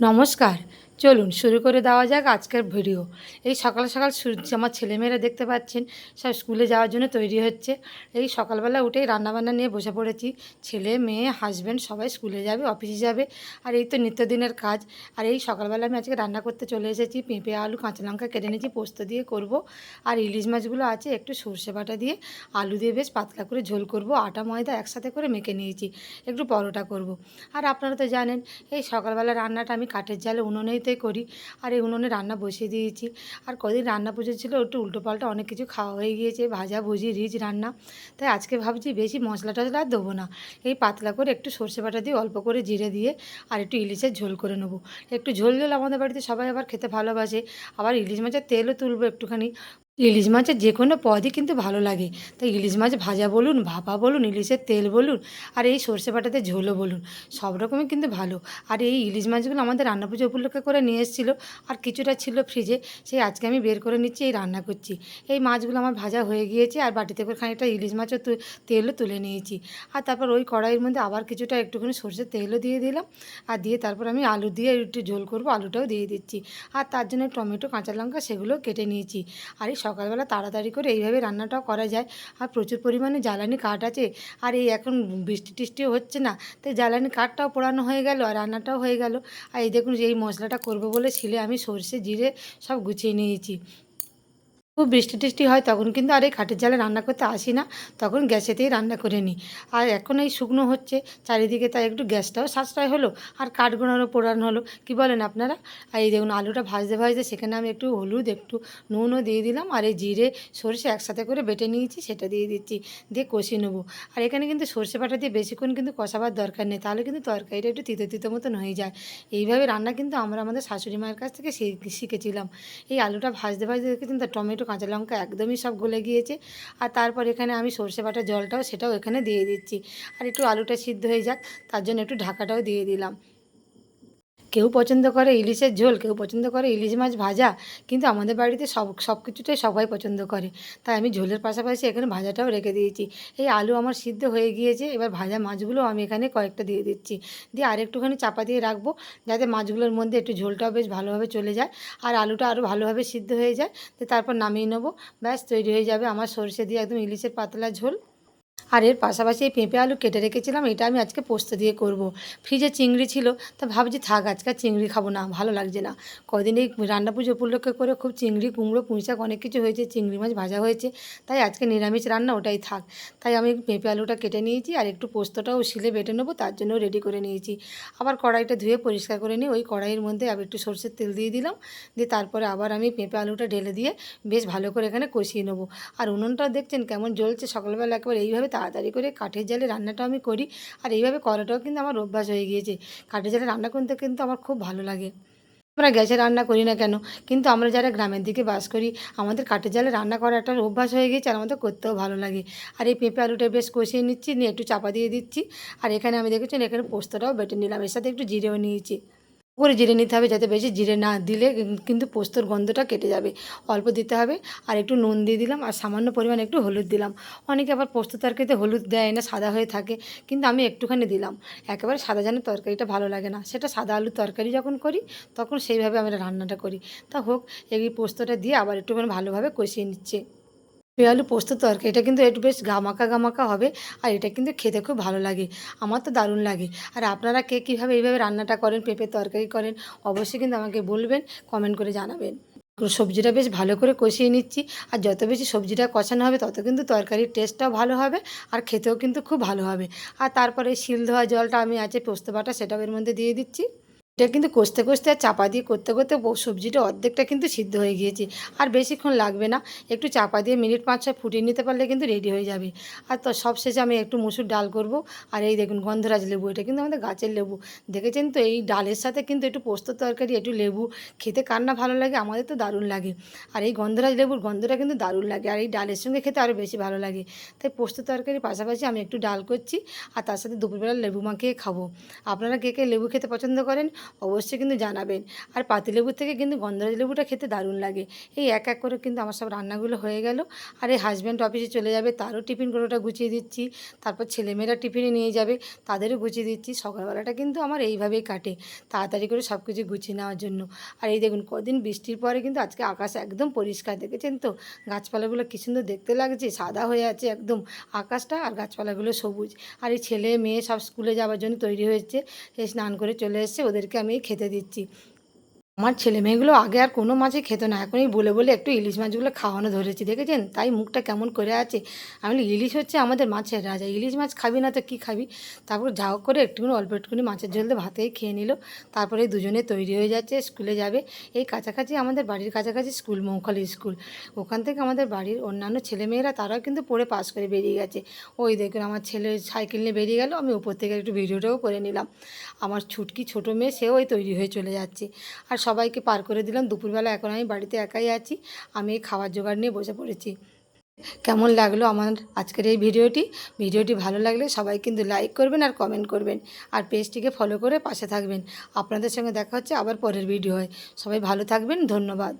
নমস্কার চলুন শুরু করে দেওয়া যাক আজকের ভিডিও। এই সকাল সকাল সূর্য, আমার ছেলেমেয়েরা দেখতে পাচ্ছেন, সব স্কুলে যাওয়ার জন্য তৈরি হচ্ছে। এই সকালবেলা উঠেই রান্নাবান্না নিয়ে বসে পড়েছি। ছেলে, মেয়ে হাজব্যান্ড সবাই স্কুলে যাবে অফিসে যাবে। আর এই তো নিত্যদিনের কাজ। আর এই সকালবেলা আমি আজকে রান্না করতে চলে এসেছি। পেঁপে, আলু, কাঁচা লঙ্কা কেটে নিয়েছি, পোস্ত দিয়ে করব। আর ইলিশ মাছগুলো আছে, একটু সর্ষে বাটা দিয়ে আলু দিয়ে বেশ পাতলা করে ঝোল করব। আটা, ময়দা একসাথে করে মেখে নিয়েছি। একটু পরোটা করব। আর আপনারা তো জানেন, এই সকালবেলা রান্নাটা আমি কাঠের জালে উনুনেইতেই করি। আর এই উনুনে রান্না বসিয়ে দিয়েছি। আর কদিন রান্না পুজো ছিল, একটু উল্টোপাল্টা অনেক কিছু খাওয়া হয়ে গিয়েছে, ভাজা, ভুজি রিচ রান্না। তাই আজকে ভাবছি বেশি মশলা টশলা আর দেবো না। এই পাতলা করে একটু সর্ষে বাটা দিয়ে অল্প করে জিরে দিয়ে আর একটু ইলিশের ঝোল করে নেব। একটু ঝোল ঝোল আমাদের বাড়িতে সবাই আবার খেতে ভালোবাসে। আবার ইলিশ মাছের তেলও তুলবো একটুখানি। ইলিশ মাছের যে কোনো পদই কিন্তু ভালো লাগে। তাই ইলিশ মাছ ভাজা বলুন, ভাপা বলুন, ইলিশের তেল বলুন, আর এই সর্ষে বাটাতে ঝোলও বলুন, সব রকমই কিন্তু ভালো। আর এই ইলিশ মাছগুলো আমাদের রান্না পুজো উপলক্ষে করে নিয়ে এসেছিল, আর কিছুটা ছিল ফ্রিজে সেই আজকে আমি বের করে নিচ্ছি, এই রান্না করছি। এই মাছগুলো আমার ভাজা হয়ে গিয়েছে, আর বাটিতে করে খানিকটা ইলিশ মাছও তেলও তুলে নিয়েছি। আর তারপর ওই কড়াইয়ের মধ্যে আবার কিছুটা একটুখানি সর্ষের তেলও দিয়ে দিলাম, আর দিয়ে তারপর আমি আলু দিয়ে একটু ঝোল করব, আলুটাও দিয়ে দিচ্ছি। আর তার জন্য টমেটো, কাঁচা লঙ্কা সেগুলো কেটে নিয়েছি। আর এই সকালবেলা তাড়াতাড়ি করে এইভাবে রান্নাটাও করা যায়। আর প্রচুর পরিমাণে জ্বালানি কাঠ আছে। আর এই এখন বৃষ্টি টিষ্টিও হচ্ছে না। তাই জ্বালানি কাঠটাও পোড়ানো হয়ে গেল আর রান্নাটাও হয়ে গেল। আর এই দেখুন এই মশলাটা করব বলে ছিলে আমি সর্ষে, জিরে সব গুছিয়ে নিয়েছি। খুব বৃষ্টি টিষ্টি হয়, তখন কিন্তু আর এই খাটের জালে রান্না করতে আসি না। তখন গ্যাসেতেই রান্না করে নিই। আর এখন এই শুকনো হচ্ছে, চারিদিকে তাই একটু গ্যাসটাও সাশ্রয় হলো আর কাঠগুলোরও পোড়ানো হলো। কি বলেন আপনারা? আর এই দেখুন আলুটা ভাজতে ভাজতে সেখানে আমি একটু হলুদ, একটু নুনও দিয়ে দিলাম আর এই জিরে, সর্ষে একসাথে করে বেটে নিয়েছি, সেটা দিয়ে দিচ্ছি, দিয়ে কষিয়ে নেব। আর এখানে কিন্তু সর্ষে বাটা দিয়ে বেশিক্ষণ কিন্তু কষাবার দরকার নেই, তাহলে কিন্তু তরকারিটা একটু তিতো তিতো মতন হয়ে যায়। এইভাবে রান্না কিন্তু আমরা আমাদের শাশুড়ি মায়ের কাছ থেকে শিখেছিলাম এই আলুটা ভাজতে ভাজতে কিন্তু টমেটো কাঁচা লঙ্কা একদমই সব গলে গিয়েছে। আর তারপর এখানে আমি সর্ষে বাটা জলটাও সেটাও এখানে দিয়ে দিচ্ছি। আর একটু আলুটা সিদ্ধ হয়ে যাক, তার জন্য একটু ঢাকাটাও দিয়ে দিলাম। কেউ পছন্দ করে ইলিশের ঝোল, কেউ পছন্দ করে ইলিশ মাছ ভাজা, কিন্তু আমাদের বাড়িতে সব সব কিছুটাই সবাই পছন্দ করে। তাই আমি ঝোলের পাশাপাশি এখানে ভাজাটাও রেখে দিয়েছি। এই আলু আমার সিদ্ধ হয়ে গিয়েছে, এবার ভাজা মাছগুলো আমি এখানে কয়েকটা দিয়ে দিচ্ছি। দিয়ে আর একটুখানি চাপা দিয়ে রাখব, যাতে মাছগুলোর মধ্যে একটু ঝোলটাও বেশ ভালোভাবে চলে যায়, আর আলুটা আরও ভালোভাবে সিদ্ধ হয়ে যায় তারপর নামিয়ে নেব। ব্যাস, তৈরি হয়ে যাবে আমার সরষে দিয়ে একদম ইলিশের পাতলা ঝোল। আর এর পাশাপাশি এই পেঁপে আলু কেটে রেখেছিলাম, এটা আমি আজকে পোস্ত দিয়ে করব। ফ্রিজে চিংড়ি ছিল, তা ভাবছি থাক, আজকে চিংড়ি খাব না, ভালো লাগছে না। কদিন এই রান্না পুজো উপলক্ষে করে খুব চিংড়ি, কুমড়ো, পুঁইশাক অনেক কিছু হয়েছে, চিংড়ি মাছ ভাজা হয়েছে, তাই আজকে নিরামিষ রান্না ওটাই থাক। তাই আমি পেঁপে আলুটা কেটে নিয়েছি আর একটু পোস্তটাও শিলে বেটে নেব, তার জন্য রেডি করে নিয়েছি। আবার কড়াইটা ধুয়ে পরিষ্কার করে নিয়ে ওই কড়াইয়ের মধ্যে আবার একটু সরষের তেল দিয়ে দিলাম, দিয়ে তারপরে আবার আমি পেঁপে আলুটা ঢেলে দিয়ে বেশ ভালো করে এখানে কষিয়ে নেব। আর উনুনটাও দেখছেন কেমন জ্বলছে, সকালবেলা একবার এইভাবে তাড়াতাড়ি করে কাঠের জালে রান্নাটা আমি করি। আর এইভাবে করাটাও কিন্তু আমার অভ্যাস হয়ে গিয়েছে। কাঠের জালে রান্না করতে, কিন্তু আমার খুব ভালো লাগে। আমরা গ্যাসে রান্না করি না কেন? কিন্তু আমরা যারা গ্রামের দিকে বাস করি, আমাদের কাঠের জালে রান্না করা একটা অভ্যাস হয়ে গেছে আর আমাদের করতেও ভালো লাগে। আর এই পেঁপে আলুটা বেশ কষিয়ে নিচ্ছি, নিয়ে একটু চাপা দিয়ে দিচ্ছি। আর এখানে আমি দেখেছেন, এখানে পোস্তটাও বেটে নিলাম। এর সাথে একটু জিরেও নিয়েছি। করে জিরে নিতে হবে যাতে বেশি জিরে না দিলে কিন্তু পোস্তর গন্ধটা কেটে যাবে। অল্প দিতে হবে আর একটু নুন দিয়ে দিলাম আর সামান্য পরিমাণে একটু হলুদ দিলাম। অনেকে আবার পোস্ত তরকারিতে হলুদ দেয় না, সাদা হয়ে থাকে, কিন্তু আমি একটুখানি দিলাম। একেবারে সাদা যেন তরকারিটা ভালো লাগে না। সেটা সাদা আলুর তরকারি যখন করি, তখন সেইভাবে আমরা রান্নাটা করি। তা হোক, এই পোস্তটা দিয়ে আবার একটুখানি ভালোভাবে কষিয়ে নিচ্ছে। পেঁপে পোস্ত তরকারি, এটা কিন্তু একটু বেশ গামাকা গামাকা হবে আর এটা কিন্তু খেতে খুব ভালো লাগে। আমার তো দারুণ লাগে। আর আপনারা কে কীভাবে এইভাবে রান্নাটা করেন পেঁপে তরকারি করেন, অবশ্যই কিন্তু আমাকে বলবেন কমেন্ট করে জানাবেন। সবজিটা বেশ ভালো করে কষিয়ে নিচ্ছি আর যত বেশি সবজিটা কষানো হবে, তত কিন্তু তরকারির টেস্টটাও ভালো হবে আর খেতেও কিন্তু খুব ভালো হবে। আর তারপরে শিল ধোয়া জলটা আমি আছে পোস্ত বাটা, সেটাও এর মধ্যে দিয়ে দিচ্ছি। এটা কিন্তু কষতে কষতে আর চাপা দিয়ে করতে করতে সবজিটা অর্ধেকটা কিন্তু সিদ্ধ হয়ে গিয়েছে। আর বেশিক্ষণ লাগবে না। একটু চাপা দিয়ে মিনিট পাঁচ ছয় ফুটিয়ে নিতে পারলে কিন্তু রেডি হয়ে যাবে। আর তো সবশেষে আমি একটু মুসুর ডাল করব। আর এই দেখুন গন্ধরাজ লেবু, এটা কিন্তু আমাদের গাছের লেবু। দেখেছেন তো? এই ডালের সাথে কিন্তু একটু পোস্ত তরকারি, একটু লেবু। খেতে কার না ভালো লাগে? আমাদের তো দারুণ লাগে। আর এই গন্ধরাজ লেবুর গন্ধটা কিন্তু দারুণ লাগে। আর এই ডালের সঙ্গে খেতে আরও বেশি ভালো লাগে। তাই পোস্ত তরকারির পাশাপাশি আমি একটু ডাল করছি। আর তার সাথে দুপুরবেলা লেবু মাখিয়ে খাব। আপনারা কে কে লেবু খেতে পছন্দ করেন? অবশ্যই কিন্তু জানাবেন। আর পাতিলেবুর থেকে কিন্তু গন্ধরাজ লেবুটা খেতে দারুণ লাগে। এই এক এক করে কিন্তু আমার সব রান্নাগুলো হয়ে গেল। আর এই হাজব্যান্ড অফিসে চলে যাবে, তারও টিফিন কোটোটা গুছিয়ে দিচ্ছি। তারপর ছেলেমেয়েরা টিফিনে নিয়ে যাবে, তাদেরও গুছিয়ে দিচ্ছি। সকালবেলাটা কিন্তু আমার এইভাবেই কাটে, তাড়াতাড়ি করে সব কিছু গুছিয়ে নেওয়ার জন্য। আর এই দেখুন, কদিন বৃষ্টির পরে কিন্তু আজকে আকাশ একদম পরিষ্কার, দেখেছেন তো? গাছপালাগুলো কী সুন্দর দেখতে লাগছে, সাদা হয়ে আছে একদম আকাশটা আর গাছপালাগুলো সবুজ। আর এই ছেলে মেয়ে সব স্কুলে যাওয়ার জন্য তৈরি হয়েছে স্নান করে চলে এসছে ওদেরকে আমি খেতে দিচ্ছি। আমার ছেলে মেয়েগুলো আগে আর কোনো মাছই খেত না। এখন এই বলে বলে একটু ইলিশ মাছগুলো খাওয়ানো ধরেছি, দেখেছেন? তাই মুখটা কেমন করে আছে? আমি ইলিশ হচ্ছে আমাদের মাছের রাজা। ইলিশ মাছ খাবি না তো কী খাবি? তারপর যা করে একটুখানি, অল্প একটুখানি মাছের দিয়ে ভাতেই খেয়ে নিল। তারপরে দুজনে তৈরি হয়ে যাচ্ছে, স্কুলে যাবে। এই কাছাকাছি আমাদের বাড়ির কাছাকাছি স্কুল, মৌখালি স্কুল। ওখান থেকে আমাদের বাড়ির অন্যান্য ছেলেমেয়েরা তারাও কিন্তু পড়ে পাস করে বেরিয়ে গেছে। ওই দেখুন, আমার ছেলে সাইকেল নিয়ে বেরিয়ে গেল, আমি উপর থেকে একটু ভিডিওটাও করে নিলাম। আমার ছুটকি ছোটো মেয়ে, সেও ওই তৈরি হয়ে চলে যাচ্ছে। আর সবাইকে পার করে দিলাম। দুপুরবেলা এখন আমি বাড়িতে একাই আছি। আমি এই খাওয়ার জোগাড় নিয়ে বসে পড়েছি। কেমন লাগল আমার আজকের এই ভিডিওটি? ভিডিওটি ভালো লাগলে সবাই কিন্তু লাইক করবেন আর কমেন্ট করবেন। আর পেজটিকে ফলো করে পাশে থাকবেন। আপনাদের সঙ্গে দেখা হচ্ছে আবার পরের ভিডিও হয়। সবাই ভালো থাকবেন। ধন্যবাদ।